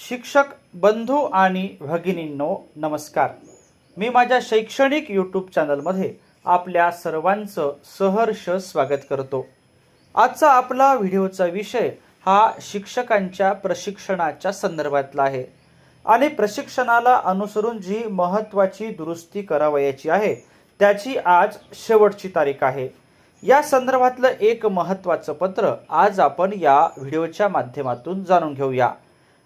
शिक्षक बंधू आणि भगिनींनो नमस्कार. मी माझ्या शैक्षणिक यूट्यूब चॅनलमध्ये आपल्या सर्वांचं सहर्ष स्वागत करतो. आजचा आपला व्हिडिओचा विषय हा शिक्षकांच्या प्रशिक्षणाच्या संदर्भातला आहे. आणि प्रशिक्षणाला अनुसरून जी महत्त्वाची दुरुस्ती करावयाची आहे त्याची आज शेवटची तारीख आहे. या संदर्भातलं एक महत्त्वाचं पत्र आज आपण या व्हिडिओच्या माध्यमातून जाणून घेऊया.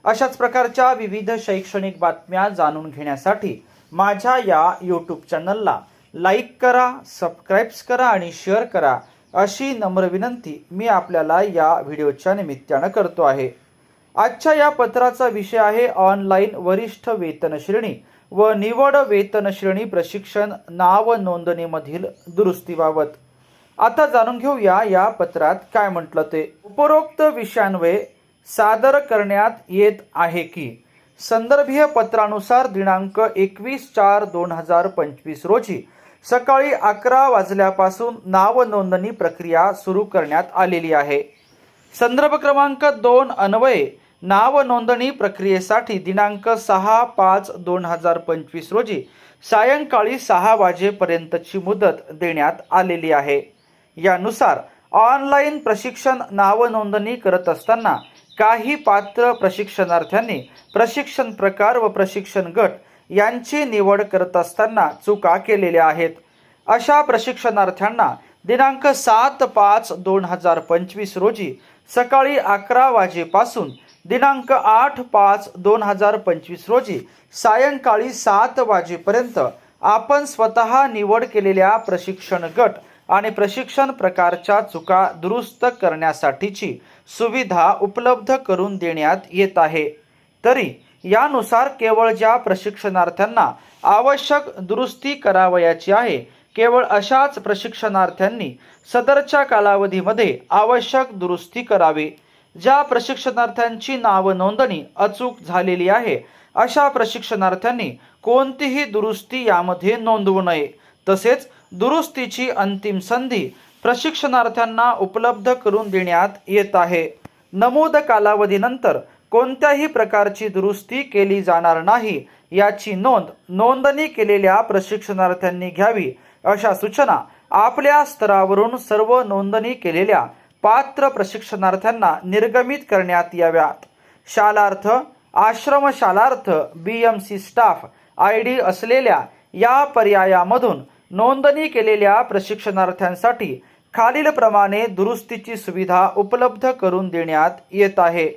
अशाच प्रकारच्या विविध शैक्षणिक बातम्या जाणून घेण्यासाठी माझ्या या यूट्यूब चॅनलला लाईक करा सबस्क्राईब्स करा आणि शेअर करा अशी नम्र विनंती मी आपल्याला या व्हिडिओच्या निमित्तानं करतो आहे. आजच्या या पत्राचा विषय आहे ऑनलाईन वरिष्ठ वेतन श्रेणी व निवड वेतन श्रेणी प्रशिक्षण नाव नोंदणीमधील दुरुस्तीबाबत. आता जाणून घेऊया या पत्रात काय म्हटलं ते. उपरोक्त विषयांवे सादर करण्यात येत आहे की संदर्भीय पत्रानुसार दिनांक एकवीस चार दोन हजार पंचवीस रोजी सकाळी अकरा वाजल्यापासून नाव नोंदणी प्रक्रिया सुरू करण्यात आलेली आहे. संदर्भ क्रमांक दोन अन्वये नाव नोंदणी प्रक्रियेसाठी दिनांक सहा पाच दोन हजार पंचवीस रोजी सायंकाळी सहा वाजेपर्यंतची मुदत देण्यात आलेली आहे. यानुसार ऑनलाईन प्रशिक्षण नाव नोंदणी करत असताना काही पात्र प्रशिक्षणार्थ्यांनी प्रशिक्षण प्रकार व प्रशिक्षण गट यांची निवड करत असताना चुका केलेल्या आहेत. अशा प्रशिक्षणार्थ्यांना दिनांक सात पाच दोन हजार पंचवीस रोजी सकाळी अकरा वाजेपासून दिनांक आठ पाच दोन हजार पंचवीस रोजी सायंकाळी सात वाजेपर्यंत आपण स्वतः निवड केलेल्या प्रशिक्षण गट आणि प्रशिक्षण प्रकारच्या चुका दुरुस्त करण्यासाठीची सुविधा उपलब्ध करून देण्यात येत आहे. तरी यानुसार केवळ ज्या प्रशिक्षणार्थ्यांना आवश्यक दुरुस्ती करावयाची आहे केवळ अशाच प्रशिक्षणार्थ्यांनी सदरच्या कालावधीमध्ये आवश्यक दुरुस्ती करावी. ज्या प्रशिक्षणार्थ्यांची नाव नोंदणी अचूक झालेली आहे अशा प्रशिक्षणार्थ्यांनी कोणतीही दुरुस्ती यामध्ये नोंदवू नये. तसेच दुरुस्तीची अंतिम संधी प्रशिक्षणार्थ्यांना उपलब्ध करून देण्यात येत आहे. नमूद कालावधीनंतर कोणत्याही प्रकारची दुरुस्ती केली जाणार नाही याची नोंद नोंदणी केलेल्या प्रशिक्षणार्थ्यांनी घ्यावी अशा सूचना आपल्या स्तरावरून सर्व नोंदणी केलेल्या पात्र प्रशिक्षणार्थ्यांना निर्गमित करण्यात याव्यात. Shalarth Ashramshalarth B M C staff I D असलेल्या या पर्यायामधून नोंदणी केलेल्या प्रशिक्षणार्थ्यांसाठी खालीलप्रमाणे दुरुस्तीची सुविधा उपलब्ध करून देण्यात येत आहे.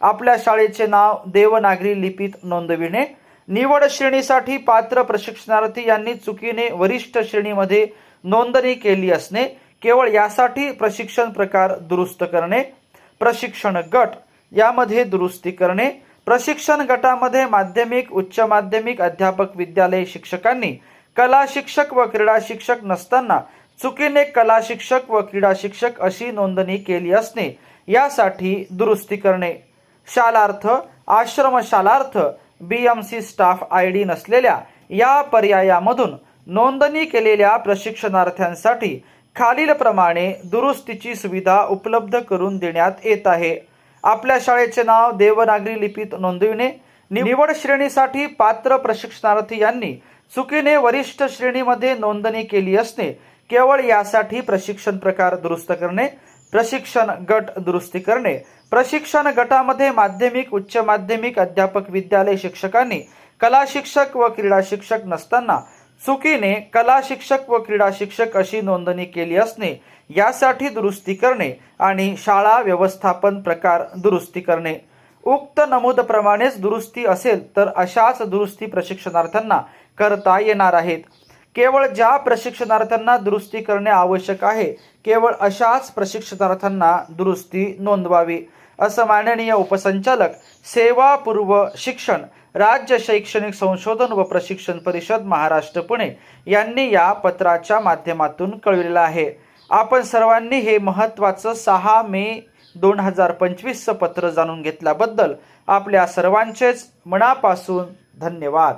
आपल्या शाळेचे नाव देवनागरी लिपीत नोंदविणे निवड श्रेणीसाठी पात्र प्रशिक्षणार्थी यांनी चुकीने वरिष्ठ श्रेणीमध्ये नोंदणी केली असणे केवळ यासाठी प्रशिक्षण प्रकार दुरुस्त करणे प्रशिक्षण गट यामध्ये दुरुस्ती करणे प्रशिक्षण गटामध्ये माध्यमिक उच्च माध्यमिक अध्यापक विद्यालय शिक्षकांनी कला शिक्षक व क्रीडा शिक्षक नसताना चुकीने कला शिक्षक व क्रीडा शिक्षक अशी नोंदणी केली असणे यासाठी दुरुस्ती करणे. Shalarth Ashramshalarth B M C staff I D नसलेल्या या पर्यायामधून नोंदणी केलेल्या प्रशिक्षणार्थ्यांसाठी खालीलप्रमाणे दुरुस्तीची सुविधा उपलब्ध करून देण्यात येत आहे. आपल्या शाळेचे नाव देवनागरी लिपीत नोंदविणे निवड श्रेणीसाठी पात्र प्रशिक्षणार्थी यांनी चुकीने वरिष्ठ श्रेणीमध्ये नोंदणी केली असणे केवळ यासाठी प्रशिक्षण प्रकार दुरुस्त करणे प्रशिक्षण गट दुरुस्ती करणे प्रशिक्षण गटामध्ये माध्यमिक उच्च माध्यमिक अध्यापक विद्यालय शिक्षकांनी कला शिक्षक व क्रीडा शिक्षक नसताना चुकीने कला शिक्षक व क्रीडा शिक्षक अशी नोंदणी केली असणे यासाठी दुरुस्ती करणे आणि शाळा व्यवस्थापन प्रकार दुरुस्ती करणे. उक्त नमूदप्रमाणेच दुरुस्ती असेल तर अशाच दुरुस्ती प्रशिक्षणार्थ्यांना करता येणार आहेत. केवळ ज्या प्रशिक्षणार्थ्यांना दुरुस्ती करणे आवश्यक आहे केवळ अशाच प्रशिक्षणार्थ्यांना दुरुस्ती नोंदवावी असं माननीय उपसंचालक सेवापूर्व शिक्षण राज्य शैक्षणिक संशोधन व प्रशिक्षण परिषद महाराष्ट्र पुणे यांनी या पत्राच्या माध्यमातून कळविलेलं आहे. आपण सर्वांनी हे महत्त्वाचं सहा मे दोन हजार पंचवीसचं पत्र जाणून घेतल्याबद्दल आपल्या सर्वांचेच मनापासून धन्यवाद.